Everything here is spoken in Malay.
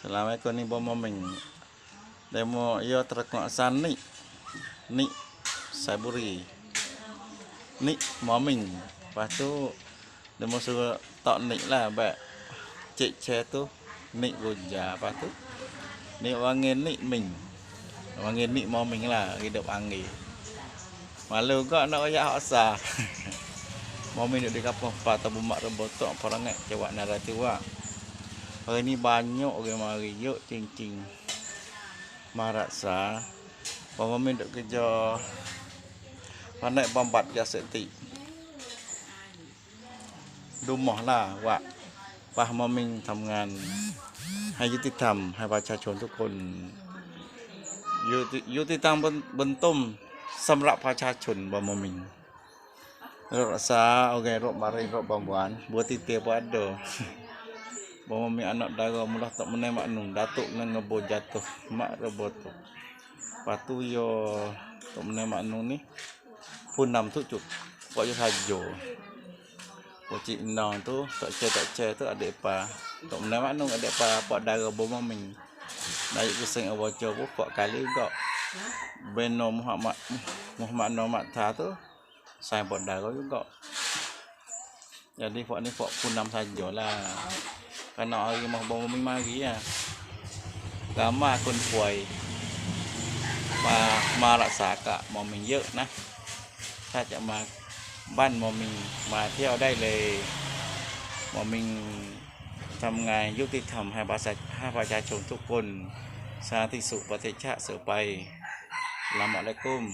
Assalamualaikum ni bomo ming. Demo yo terkok san ni. Saiburi. Ni moming. Lepas tu demo suruh tok ni lah ba. Cik che tu ni goja. Lepas tu ni wangin ni ming. Wangin ni moming lah hidup angin. Malu kau nak ayak hak sah. Moming duduk di kampung Patah bumak rebotok Perangat cewak naratif wak Hari ni banyak orang mari yuk cincin. Marat sa. Bapa min kerja. Panai bambat ja seti. Dumah lah wa. Pah mo min tamngan. Hai yuti tam hai baca chon tu kon. Yuti yuti tam ben ben tom samrak baca chon ba mo min. Rok sa, okay, rok mari, rok bambuan, buat titip ada. Bawa mi anak dara mula tak menai mak nung datuk nang ngebo jatuh mak rebotok. Patu yo tak menai mak nung ni pun nam tu cuk. Kok yo sajo. Pocik nang tu tak ce tak ce tu ada apa. Tak menai mak nung ada apa pak dara bawa ming. Naik kusing awo jo bu kok kali gak. Beno Muhammad Muhammad Nomat Tha tu saya buat dara juga. Jadi pak ni pak pun nam sajalah. Kerana hari mah bawa ming mari ya. Ramai คนป่วย มามารักษากะมอมิงเยอะนะ ถ้าจะมาบ้านมอมิงมาเที่ยวได้เลยมอมิงทำงานยุติธรรมให้ประชาให้ประชาชนทุกคน สาธิสุประเทศชาติเสือไปละมะละกุ้ม